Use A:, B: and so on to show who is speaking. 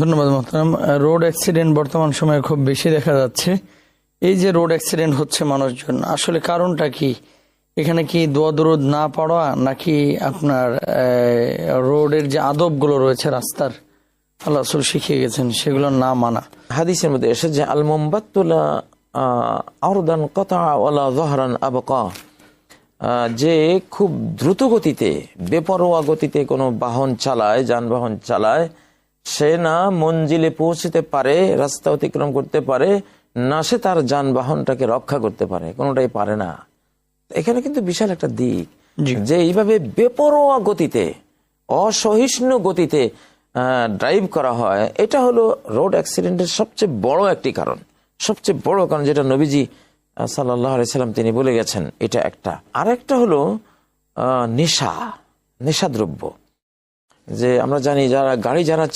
A: ধন্যবাদ মোহতারাম। Road accident বর্তমান সময়ে খুব বেশি দেখা যাচ্ছে। এই যে রোড অ্যাক্সিডেন্ট হচ্ছে মানুষজন, আসলে কারণটা কি? এখানে কি দোয়া দরুদ না পড়া, নাকি আপনার রোডের যে আদবগুলো রয়েছে রাস্তার, আল্লাহ শিখিয়ে গেছেন, সেগুলো না মানা?
B: হাদিসের মধ্যে এসে যে আল মোমবাতুল্লা আরদান কথা ওলা জহরান আবকা। যে খুব দ্রুত গতিতে, বেপরোয়া গতিতে কোনো বাহন চালায়, যানবাহন চালায় সে না মঞ্জিলে পৌঁছতে পারে রাস্তা অতিক্রম করতে পারে না সে তার যানবাহনটাকে রক্ষা করতে পারে কোনোটাই পারে না। এখানে কিন্তু বিশাল একটা দিক যে এইভাবে বেপরোয়া গতিতে অসহিষ্ণু গতিতে ড্রাইভ করা হয়। এটা হলো রোড অ্যাক্সিডেন্টের সবচেয়ে বড় একটি কারণ। সবচেয়ে বড় কারণ যেটা নবীজি সাল্লাহ সাল্লাম তিনি বলে গেছেন এটা একটা। আর একটা হলো আহ, নেশা নেশাদ্রব্য। যে আমরা জানি যারা গাড়ি যারা